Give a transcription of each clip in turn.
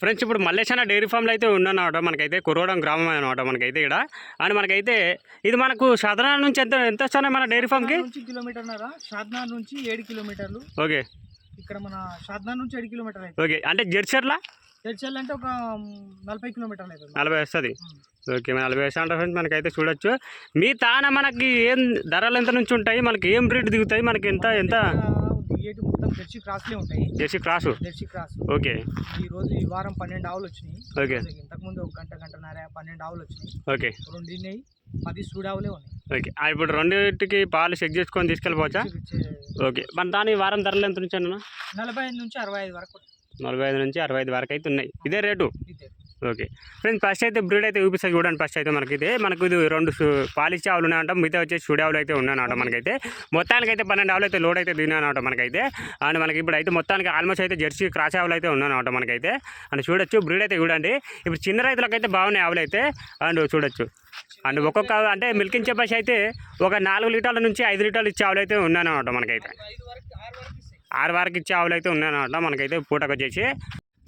Friends ఇప్పుడు మల్లేశాన dairy ఫామ్లో అయితే ఉన్నానమాట మనకైతే కురవడం గ్రామం అనమాట మనకైతే ఇక్కడ. అండ్ మనకైతే ఇది మనకు సాధారణ నుంచి ఎంత ఎంత వస్తున్నాయి మన డైరీ ఫామ్కి? షాద్నార్ నుంచి ఏడు కిలోమీటర్లు. ఓకే. ఇక్కడ మన షాద్నార్ నుంచి ఏడు కిలోమీటర్ ఓకే. అంటే జెర్సర్లా తెడ్చల్ అంటే ఒక నలభై కిలోమీటర్లు అవుతుంది. నలభై వస్తుంది. ఓకే. మన నలభై వస్తుంది ఫ్రెండ్స్ మనకైతే చూడొచ్చు. మీ తాన మనకి ఏం ధరలు ఎంత నుంచి ఉంటాయి? మనకి ఏం రేట్ దిగుతాయి? మనకి ఎంత ఎంత? దిగేటి మొత్తం జెర్సీ క్రాస్లే ఉంటాయి. Jersey cross jersey cross okay. ఈ రోజు ఈ వారం పన్నెండు ఆవులు వచ్చినాయి. ఓకే. ఇంతకుముందు ఒక గంట గంటన్నర పన్నెండు ఆవులు వచ్చినాయి. ఓకే. రెండు తిన్నాయి పది సూడావులే ఉన్నాయి. ఓకే. ఇప్పుడు రెండింటికి పాలు చెక్ చేసుకొని తీసుకెళ్ళిపోవచ్చా? ఓకే. మన దాని వారం ధరలు ఎంత నుంచి అన్న? నలభై ఐదు నుంచి అరవై ఐదు వరకు. నలభై ఐదు నుంచి అరవై ఐదు వరకు అయితే ఉన్నాయి. ఇదే రేటు? ఇదే. ఓకే. ఫ్రెండ్స్ ఫస్ట్ అయితే బ్రీడ్ అయితే చూపిస్తా చూడండి ఫస్ట్ అయితే మనకైతే మనకు ఇది రెండు పాలిచ్చే ఆవులు ఉన్నాయంట మిగతా వచ్చేసి చూడే ఆవులు అయితే ఉన్నాయన్నమాట మనకైతే. మొత్తానికి అయితే పన్నెండు ఆవులు అయితే లోడ్ అయితే దిగినాయన్నమాట మనకైతే. అండ్ మనకి ఇప్పుడు అయితే మొత్తానికి ఆల్మోస్ట్ అయితే జెర్సీ క్రాస్ ఆవులు అయితే ఉన్నాయన్నమాట మనకైతే. అండ్ చూడొచ్చు బ్రీడ్ అయితే చూడండి. ఇప్పుడు చిన్న రైతులకైతే బాగున్నాయి ఆవులు అయితే. అండ్ చూడొచ్చు. అండ్ ఒక్కొక్క అంటే మిల్కింగ్ చెప్పేసి అయితే ఒక నాలుగు లీటర్ల నుంచి ఐదు లీటర్లు ఇచ్చే ఆవులు అయితే ఉన్నాయన్నమాట మనకైతే. ఆరు వరకు ఇచ్చే ఆవులు అయితే ఉన్నాయన్నమాట మనకైతే పూటకు వచ్చేసి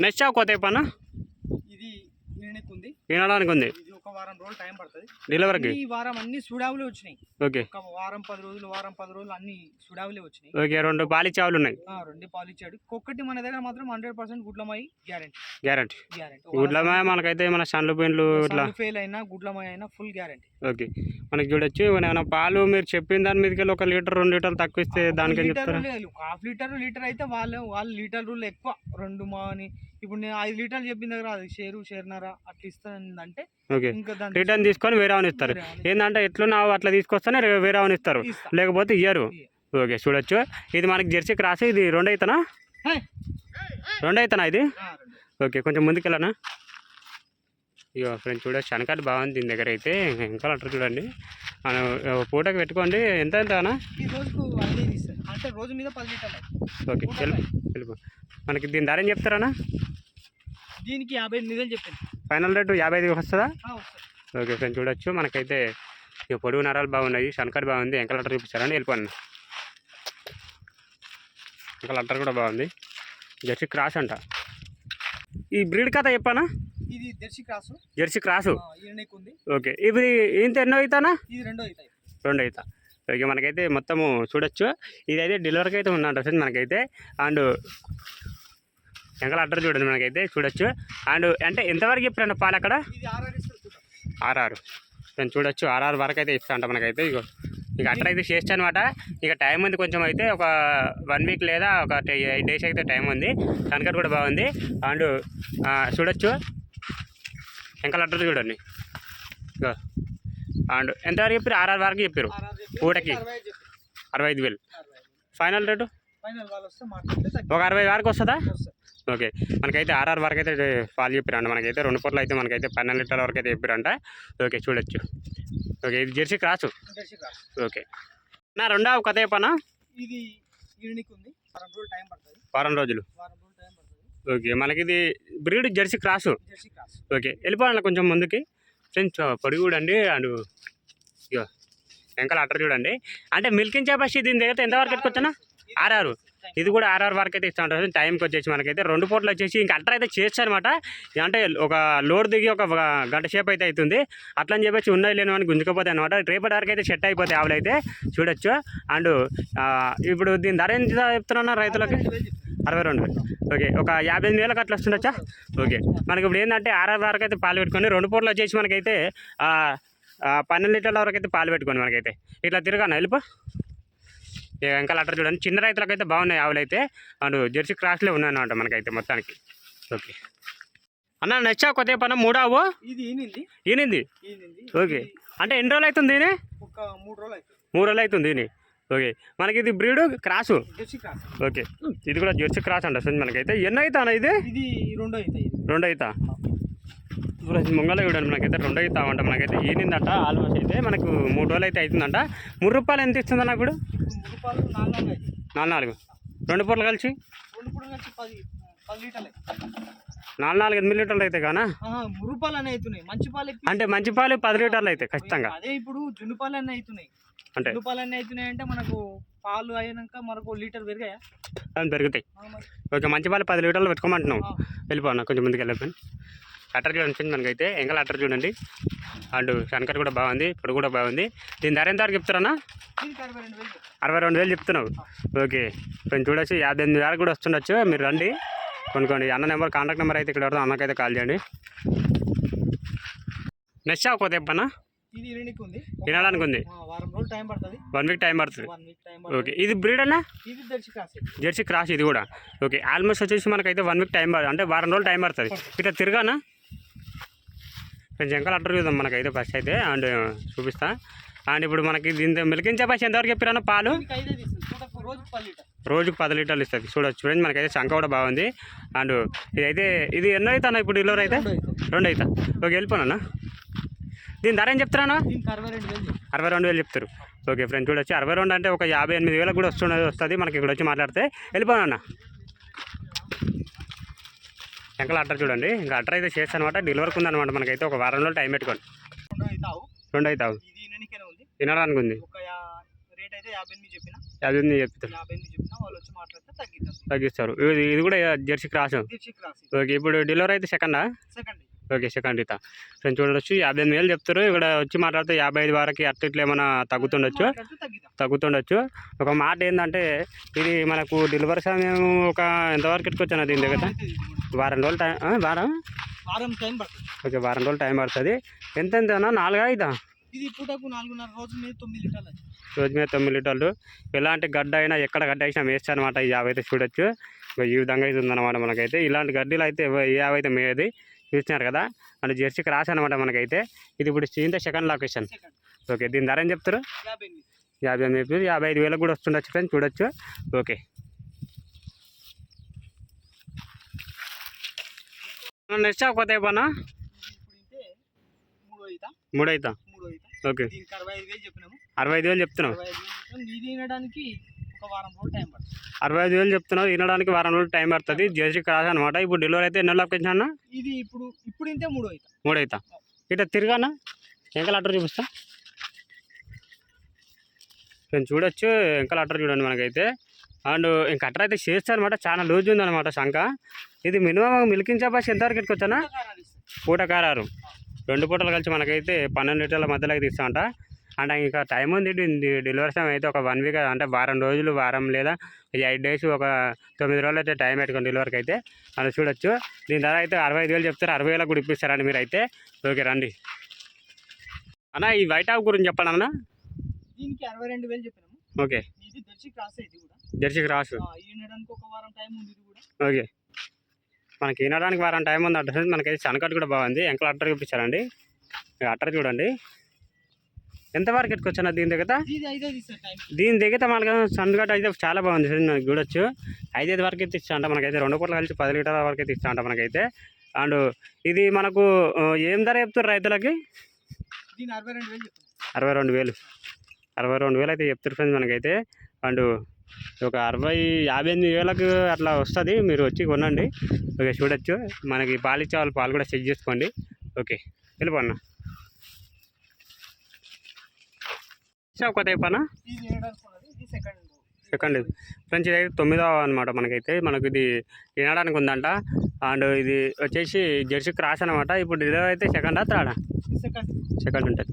నెక్స్ట్ ఆవు కొత్త పన్న ఉంది వినడానికి ఉంది ఇది ఒక వారం రోజులు టైం పడుతుంది. డెలివరీకి? ఈ వారం అన్ని సుడావులే వచ్చినాయి. ఓకే. ఒక వారం పది రోజులు వారం పది రోజులు అన్ని సుడావులే వచ్చినాయి. ఓకే రెండు పాలిచ్చే ఆవులు ఉన్నాయి ఆ, రెండే పాలు ఇచ్చాడు ఒక్కటి మన దగ్గర మాత్రం హండ్రెడ్ పర్సెంట్ గుడ్లమాయి గ్యారంటీ. గ్యారెంటీ. గ్యారంటీ. మనకైతే మన సన్లు పెయింట్లు ఇట్లా? ఫెయిల్ అయినా గుడ్లమాయి అయినా ఫుల్ గ్యారంటీ ఓకే. మనకి చూడొచ్చు పాలు మీరు చెప్పిన దాని మీదకి ఒక లీటర్ రెండు లీటర్లు తక్కువ ఇస్తే దానికి చెప్తారా? హాఫ్ లీటర్ లీటర్ అయితే వాళ్ళు వాళ్ళు లీటర్ రూల్ ఎక్కువ. రెండు మా అని. ఇప్పుడు నేను ఐదు లీటర్లు చెప్పిన దగ్గర అది షేరు షేర్నర అట్లా ఇస్తానంటే ఓకే. ఇంకా దాని రిటర్న్ తీసుకొని వేరే ఆవుని ఇస్తారు. ఏంటంటే ఎట్లున్నావు అట్లా తీసుకొస్తేనే వేరే ఆవుని ఇస్తారు. ఇస్తా. లేకపోతే ఇయ్యరు. ఓకే చూడొచ్చు. ఇది మనకి జెర్సీ క్రాస్ ఇది రెండు అవుతానా! రెండు అవుతానా ఇది. ఓకే కొంచెం ముందుకెళ్ళనా? ఇక ఫ్రెండ్స్ చూడొచ్చు శనకాలు బాగుంది దీని దగ్గర అయితే. ఇంకా అంటారు చూడండి. పూటకి పెట్టుకోండి. ఎంత ఎంత అన్నా ఈ రోజుకు అన్ని ఇస్తారు అంటే రోజు మీద పది లీటర్లు ఓకే తెలుపు మనకి దీని ధర ఏం చెప్తారన్నా? దీనికి యాభై ఎనిమిది వేలు చెప్పాను ఫైనల్ రేటు యాభై ఐదు వస్తుందా? ఓకే ఫ్రెండ్స్ చూడొచ్చు. మనకైతే ఇక పొడుగు నరాలు బాగున్నాయి శనకాడు బాగుంది ఎంకల అట్టర్ చూపిస్తారని వెళ్ళిపోండి ఎంకల అట్టర్ కూడా బాగుంది. జెర్సీ క్రాస్ అంట. ఈ బ్రీడ్ కథ చెప్పానా? ఇది దర్శి క్రాసు. Jersey cross? ఓకే ఇది ఇంత ఎన్నో అవుతానా? ఇది రెండో అవుతాయి. రెండు అవుతా. ఓకే మనకైతే మొత్తము చూడొచ్చు. ఇదైతే డెలివరీకి అయితే ఉందంట ఫ్రెండ్స్ మనకైతే. అండ్ ఎంకల అడ్డర్ చూడండి మనకైతే చూడొచ్చు. అండ్ అంటే ఎంతవరకు చెప్పారండి పాలు అక్కడ? ఆర్ఆర్ నేను చూడొచ్చు. ఆర్ఆర్ వరకు అయితే ఇస్తా అంట మనకైతే. ఇగో ఇక అట్టర్ అయితే చేస్తా అనమాట ఇక టైం ఉంది కొంచెం అయితే ఒక వన్ వీక్ లేదా ఒక ఎయిట్ డేస్ అయితే టైం ఉంది. కనకట్ కూడా బాగుంది. అండ్ చూడొచ్చు. ఎంకల అడ్డర్ చూడండి. ఇగో. అండ్ ఎంతవరకు చెప్పారు? ఆర్ఆర్ వరకు చెప్పారు. పూటకి అరవై ఐదు వేలు. ఫైనల్ రేటు ఒక అరవై వరకు వస్తుందా. ఓకే. మనకైతే ఆర్ఆర్ వరకు అయితే పాలు చెప్పారంట. మనకైతే రెండు పూటలు అయితే మనకైతే పన్నెండు లీటర్ల వరకు అయితే చెప్పారంట. ఓకే చూడొచ్చు. ఓకే ఇది జెర్సీ క్రాసు ఓకే. నా రెండవ కథ చెప్పనా? ఇది వారం రోజులు ఓకే మనకి ఇది బ్రీడ్ జెర్సీ క్రాసు ఓకే వెళ్ళిపోవాలి కొంచెం ముందుకి. ఫ్రెండ్స్ పొడి చూడండి అండ్ ఇగో వెంకల అట్టర్ చూడండి. అంటే మిల్కింగ్ కెపాసిటీ దీని దగ్గర ఎంతవరకు ఎట్టుకొచ్చానా ఆర్ఆర్. ఇది కూడా ఆర్ఆర్ వరకు అయితే ఇస్తూ ఉంటారు. టైంకి వచ్చేసి మనకైతే రెండు పూటలు వచ్చేసి ఇంకా అట్టర్ అయితే చేస్తారనమాట అంటే ఒక లోడ్ దిగి ఒక గంట సేపు అయితే అవుతుంది. అట్లా అని చెప్పేసి ఉన్నాయి లేని అని గుంజుకపోతే అనమాట రేపటి వరకు అయితే సెట్ అయిపోతాయి ఆవులు అయితే. చూడొచ్చు. అండ్ ఇప్పుడు దీని ధర ఎంత చెప్తున్నా రైతులకి? అరవై రెండు వేలు. ఓకే ఒక యాభై ఎనిమిది వేలకు అట్లా వస్తుండొచ్చా? ఓకే మనకి ఇప్పుడు ఏంటంటే ఆర్ఆర్ వరకు అయితే పాలు పెట్టుకొని రెండు పూటలు వచ్చేసి మనకైతే పన్నెండు లీటర్ల వరకు అయితే పాలు పెట్టుకొని మనకైతే. ఇట్లా తిరగాను వెళ్ళిపో ఇక అట్లా చూడండి. చిన్న రైతులకు అయితే బాగున్నాయి ఆవులు అయితే. అండ్ జెర్సీ క్రాస్లే ఉన్నాయి అన్నమాట మనకైతే మొత్తానికి. ఓకే. అన్న నచ్చా కొత్త పన్న మూడావు ఈనింది. ఓకే. అంటే ఎన్ని రోజులు అవుతుంది మూడు రోజులు అవుతుంది. ఓకే. మనకి ఇది బ్రీడ్ క్రాసు. ఓకే. ఇది కూడా జెర్సీ క్రాస్ అంట అసలు మనకైతే. ఎన్ని అవుతానా ఇది? ఇది రెండో అవుతాయి ఇది రెండు అవుతా ఇప్పుడు ముంగల చూడండి మనకైతే రెండు అవుతా అంట మనకైతే ఈనిందంట ఆల్మోస్ట్ అయితే మనకు మూడు రోజులు అయితే అవుతుందంట మూడు రూపాయలు ఎంత ఇస్తుందన్న ఇప్పుడు? మూడు పాలు నాలుగు నాలుగు. అవుతాయి నాలుగు నాలుగు. రెండు పూటలు కలిసి? రెండు పూటలు కలిసి పది పది లీటర్లు. నాలుగు నాలుగు ఎనిమిది లీటర్లు అయితే కానా మురు పాలు అనే అవుతున్నాయి. మంచి పాలు ఎక్కువ అంటే మంచి పాలు పది లీటర్లు అయితే ఖచ్చితంగా. అదే ఇప్పుడు జున్ను పాలు అన్నీ అవుతున్నాయి. అంటే? అన్నీ అవుతున్నాయంటే మనకు పాలు అయినాక మనకు లీటర్ పెరిగాయా? పెరుగుతాయి. ఓకే మంచి పాలు పది లీటర్లు పెట్టుకోమంటున్నావు ఆ. వెళ్ళిపోన్నా కొంచెం ముందుకు వెళ్ళిపోయి అట్టర్ చూడండి మనకైతే. ఎంగల్ అట్టర్ చూడండి. అండ్ శంకర్ కూడా బాగుంది ఇప్పుడు కూడా బాగుంది. దీని ధర ఎంత వరకు చెప్తారన్నా అరవై రెండు వేలు చెప్తున్నావు. ఓకే. కొంచెం చూడొచ్చు యాభై ఎనిమిది వేలకు కూడా వస్తుండొచ్చు. మీరు రండి. కొనుక్కోండి. అన్న నెంబర్ కాంటాక్ట్ నెంబర్ అయితే ఇక్కడ వరకు అన్నకైతే కాల్ చేయండి. నెక్స్ట్ షాప్ ఇరవైకి ఉంది. వినడానికి ఉంది. వన్ వీక్ టైం పడుతుంది. ఓకే. ఇది బ్రీడ్ అన్నా? జెర్సీ క్రాస్ ఇది. కూడా. ఓకే. ఆల్మోస్ట్ వచ్చేసి మనకైతే వన్ వీక్ టైం పడుతుంది. అంటే వారం రోజులు టైం పడుతుంది. ఇట్లా తిరగానా కొంచెం ఎంకల్ అట్టర్ చూద్దాం మనకైతే ఫస్ట్ అయితే. అండ్ చూపిస్తా. అండ్ ఇప్పుడు మనకి దీని మిల్కింగ్ చెప్పేసి ఎంతవరకు చెప్పారన్నా పాలు? రోజుకు పది లీటర్లు ఇస్తుంది. చూడొచ్చు చూడండి మనకైతే శంక కూడా బాగుంది. అండ్ ఇదైతే ఇది ఎన్నో అవుతానా ఇప్పుడు డెలివరీ అయితే? రెండు అవుతా. ఓకే వెళ్ళిపోనా దీని ధర ఏం చెప్తారా. అరవై రెండు వేలు చెప్తారు. ఓకే ఫ్రెండ్స్ చూడొచ్చు. అరవై రెండు అంటే ఒక యాభై ఎనిమిది వేలకు కూడా వస్తున్నది వస్తుంది. మనకి ఇక్కడ వచ్చి మాట్లాడితే వెళ్ళిపోనా ఎంకల అట్టర్ చూడండి. ఇంకా అట్టర్ అయితే చేస్తాను అనమాట డెలివరీకి ఉందన్నమాట. మనకైతే ఒక వారం రోజులు టైం పెట్టుకోండి. రెండు అవుతావు. ఉంది? తినడానికి ఉంది. అయితే యాభై ఎనిమిది చెప్పిన. యాభై ఎనిమిది చెప్తారు. యాభై ఎనిమిది చెప్పిన వాళ్ళు వచ్చి మాట్లాడితే తగ్గిద్దాం తగ్గిస్తారు. ఇది ఇది కూడా జెర్సీ క్రాస్ ఓకే ఇప్పుడు డెలివరీ అయితే సెకండా? సెకండ్. ఓకే సెకండ్ ఇత. ఫ్రెండ్స్ చూడొచ్చు. యాభై ఎనిమిది వేలు చెప్తారు. ఇక్కడ వచ్చి మాట్లాడితే యాభై ఐదు వరకు అట్ట ఇట్లా ఏమైనా తగ్గుతుండొచ్చు. తగ్గుతుండొచ్చు. ఒక మాట ఏంటంటే ఇది మనకు డెలివరీ సమయం ఒక ఎంతవరకు ఎట్టుకొచ్చాను దీని దగ్గర. వారం రోజులు టైం వారం? వారం టైం పడుతుంది. ఓకే వారం రోజులు టైం పడుతుంది. ఎంత ఎంతనా నాలుగా ఐదా ఇది పూటకు నాలుగున్నర రోజు మీద తొమ్మిది లీటర్లు రోజు మీద తొమ్మిది లీటర్లు. ఎలాంటి గడ్డ అయినా ఎక్కడ గడ్డ వేసినా వేస్ట్ అనమాట ఈ యాభై అయితే చూడొచ్చు. ఈ విధంగా అయితే ఉందన్నమాట మనకైతే. ఇలాంటి గడ్డీలు అయితే ఈ యాభై అయితే మేది చూస్తున్నారు కదా? అంటే జెర్సీ క్రాస్ అనమాట మనకైతే. ఇది ఇప్పుడు ఇంత సెకండ్ లొకేషన్ ఓకే దీని ధర ఏం చెప్తారు? యాభై ఎనిమిది. యాభై ఐదు వేలకు కూడా వస్తుండొచ్చు ఫ్రెండ్స్ చూడొచ్చు. ఓకే. నెక్స్ట్ పోతే పనా ఇది మూడు అవుతా ఓకే. దీనికి అరవై ఐదు వేలు చెప్పినాము. అరవై ఐదు వేలు చెప్తున్నావు? అరవై ఐదు వేలు చెప్పినాము ఇది తినడానికి ఒక వారం రోజులు టైం పడుతుంది. అరవై ఐదు వేలు చెప్తున్నావు తినడానికి వారం రోజులు టైం పడుతుంది జెర్సీ క్రాస్ అనమాట ఇప్పుడు డెలివరీ అయితే ఎన్నో లొకేషన్ అన్న ఇది ఇప్పుడు ఇప్పుడు ఇంతే మూడు అవుతా మూడు అవుతా ఇట్లా తిరగానా ఎంకల అట్టర్ చూపిస్తా. నేను చూడొచ్చు ఎంకల అట్టర్ చూడండి మనకైతే. అండ్ ఇంక అట్టర్ అయితే చేస్తా అనమాట చాలా లూజ్ ఉందన్నమాట శంక ఇది మినిమం మిల్కింగ్ కెపాసిటీ ఎంతవరకు ఎట్టుకొచ్చానా కారాలు ఇస్తాయి. పూట కారారు రెండు పూటలు కలిసి మనకైతే పన్నెండు లీటర్ల మధ్యలోకి తీస్తామంట. అంటే ఇంకా టైం ఉంది డెలివరీ సమయం అయితే ఒక వన్ వీక్ అంటే వారం రోజులు వారం లేదా ఎయిట్ డేస్ ఒక తొమ్మిది రోజులు అయితే టైం పెట్టుకోండి డెలివరీకి అయితే. అని చూడొచ్చు. దీని ధర అయితే అరవై ఐదు వేలు చెప్తారు అరవై వేలకు కూడా ఇప్పిస్తారండి మీరు అయితే ఓకే రండి. అన్న ఈ వైట్ హాఫ్ గురించి చెప్పండి అన్న. దీనికి అరవై రెండు వేలు చెప్పినాము. ఓకే. ఇది దర్శి క్రాస్ ఇది కూడా. Jersey cross. ఆ, ఇది వినడానికి ఒక వారం టైం ఉంది ఇది కూడా. ఓకే. మనకి వినడానికి వారం టైం ఉంది అడ్రస్ మనకైతే చనకట్టు కూడా బాగుంది ఎంకల అట్టర్ చూపించారండి. అట్టర్ చూడండి. ఎంతవరకు ఎట్టుకొచ్చాను దీని దగ్గర? దీని దగ్గర మనకి సన్గట్ అయితే చాలా బాగుంది చూడండి మనకి చూడొచ్చు. ఐదైదు వరకు అయితే ఇచ్చా అంట మనకైతే రెండు పూటలు కలిసి పది లీటర్ల వరకు అయితే ఇచ్చా అంట మనకైతే. అండ్ ఇది మనకు ఏం ధర చెప్తారు రైతులకి? అరవై రెండు వేలు అరవై రెండు వేలు. అయితే చెప్తారు ఫ్రెండ్స్ మనకైతే. అండ్ ఒక అరవై యాభై ఎనిమిది వేలకు అట్లా వస్తుంది. మీరు వచ్చి కొనండి. ఓకే చూడొచ్చు. మనకి పాలు ఇచ్చే వాళ్ళు పాలు కూడా చెక్ చేసుకోండి. ఓకే వెళ్ళిపోన్నా ఇది వినడానికి ఉన్నది ఇది. సెకండ్ ఫ్రెండ్స్ ఇదైతే తొమ్మిదవ అనమాట మనకైతే. మనకి ఇది వినడానికి ఉందంట. అండ్ ఇది వచ్చేసి జెర్సీ క్రాస్ అనమాట ఇప్పుడు డెలివరీ అయితే సెకండా థర్డా సెకండ్ సెకండ్ ఉంటుంది.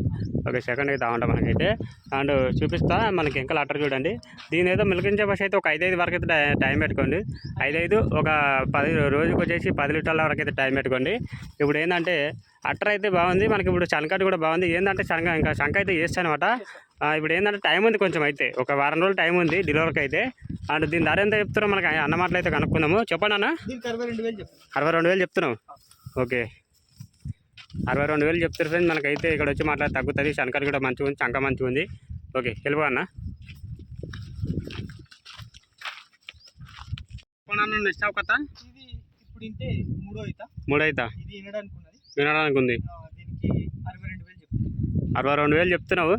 ఓకే సెకండ్ అయితే అవంట మనకైతే అండ్ చూపిస్తా మనకి ఇంకా లెటర్ చూడండి. దీని ఏదో మిల్కింగ్ బస్ అయితే ఒక ఐదైదు వరకు అయితే టై- పెట్టుకోండి. ఐదైదు ఒక పది రోజుకి వచ్చేసి పది లీటర్ల వరకు అయితే టైం పెట్టుకోండి. ఇప్పుడు ఏంటంటే అట్టర్ అయితే బాగుంది. మనకి ఇప్పుడు చనకట్ కూడా బాగుంది. ఏంటంటే చనక ఇంకా శంక అయితే చేస్తానమాట ఇప్పుడు ఏంటంటే టైం ఉంది కొంచెం అయితే. ఒక వారం రోజులు టైం ఉంది డెలివరీకి అయితే. అండ్ దీని ధర ఎంత చెప్తారో మనకి అన్న మాటలు అయితే కనుక్కుందాము. చెప్పండి అన్న. అరవై రెండు వేలు చెప్తున్నావు. ఓకే. అరవై రెండు వేలు చెప్తారు ఫ్రెండ్స్ మనకైతే ఇక్కడ వచ్చి మాట్లాడి తగ్గుతుంది. శంకర్ కూడా మంచిగా ఉంది చంక మంచిగా ఉంది. ఓకే వెళ్ళిపో అన్న. ఇస్తావు కథ ఇది ఇప్పుడు ఇంటే మూడో అవుతా వినడానికి ఉంది. అరవై రెండు వేలు చెప్తున్నావు?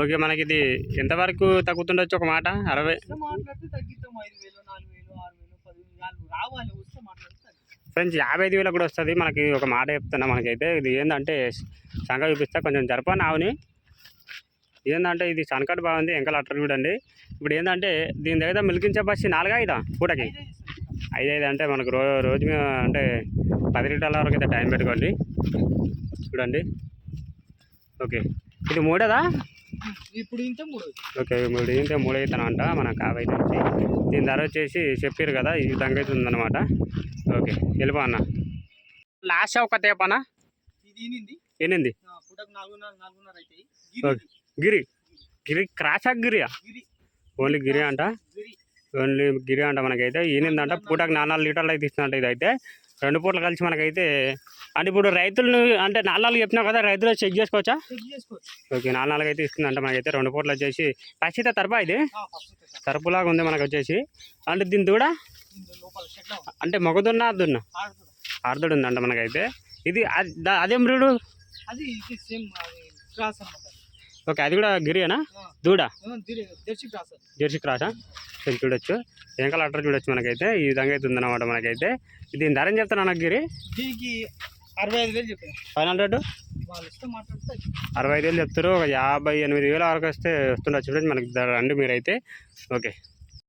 ఓకే మనకి ఇది ఎంతవరకు తగ్గుతుండొచ్చు ఒక మాట? అరవై వస్తే మాట్లాడితే తగ్గిస్తాం ఐదు వేలు నాలుగు వేలు ఆరు వేలు పది వేలు నాలుగు రావాలి వస్తే మాట్లాడితే తగ్గిస్తాం. ఫ్రెండ్స్ యాభై ఐదు వేలకు కూడా వస్తుంది. మనకి ఒక మాట చెప్తున్నా మనకైతే. ఇది ఏంటంటే సంఘ చూపిస్తా. కొంచెం జరపని ఆవుని. ఏంటంటే ఇది సన్కట్ బాగుంది ఎంకల అట్టర్ చూడండి. ఇప్పుడు ఏంటంటే దీని దగ్గర మిల్కింగ్ కెపాసిటీ నాలుగా ఐదా పూటకి? ఐదు ఐదు అంటే మనకు రో రోజు మీద అంటే పది లీటర్ల వరకు అయితే టైం పెట్టుకోండి. చూడండి. ఓకే. ఇది మూడేదా? ఇప్పుడు ఇంత మూడు ఓకే మూడు ఇంతే మూడు అవుతానంట మన కావైతే వచ్చి దీని ధర వచ్చేసి చెప్పారు కదా ఈ విధంగా అయితే ఉందన్నమాట. ఓకే వెళ్ళిపో అన్న. లాస్ట్ ఒక తేపనా ఇది ఈనింది ఎనిమిది. గిరి. గిరి. క్రాసా గిరియా గిరి. ఓన్లీ గిరి అంట? ఓన్లీ గిరి అంట మనకైతే. ఈనిందంట పూటకు నాలుగు నాలుగు లీటర్లు అయితే ఇస్తుందంట ఇదైతే. రెండు పూటలు కలిసి మనకైతే అంటే ఇప్పుడు రైతులు అంటే నాలుగు నాలుగు చెప్పినావు కదా రైతులు చెక్ చేసుకోవచ్చా? ఓకే నాలుగు అయితే ఇస్తుందంట మనకైతే రెండు పూటలు వచ్చేసి. పచ్చిత తరపా ఇది. తరపులాగా ఉంది మనకు వచ్చేసి. అంటే దీని షెడ్లో అంటే మగదున్న ఆడుతుంది ఆర్దుడు ఉందంట మనకైతే. ఇది అది- అన్నమాట. ఓకే అది కూడా గిరియేనా దూడ? Jersey cross? ఇది చూడొచ్చు. వెంకల అట్టర్ చూడొచ్చు మనకైతే. ఈ విధంగా అయితే ఉందన్నమాట మనకైతే. దీని ధర ఏం చెప్తాను నాకు గిరి? దీనికి అరవై ఐదు వేలు చెప్పాను ఫైవ్ హండ్రెడ్? అరవై ఐదు వేలు చెప్తారు. ఒక యాభై ఎనిమిది వేల వరకు వస్తే వస్తుండొచ్చు. చూడండి మనకి ధర రండి మీరైతే. ఓకే.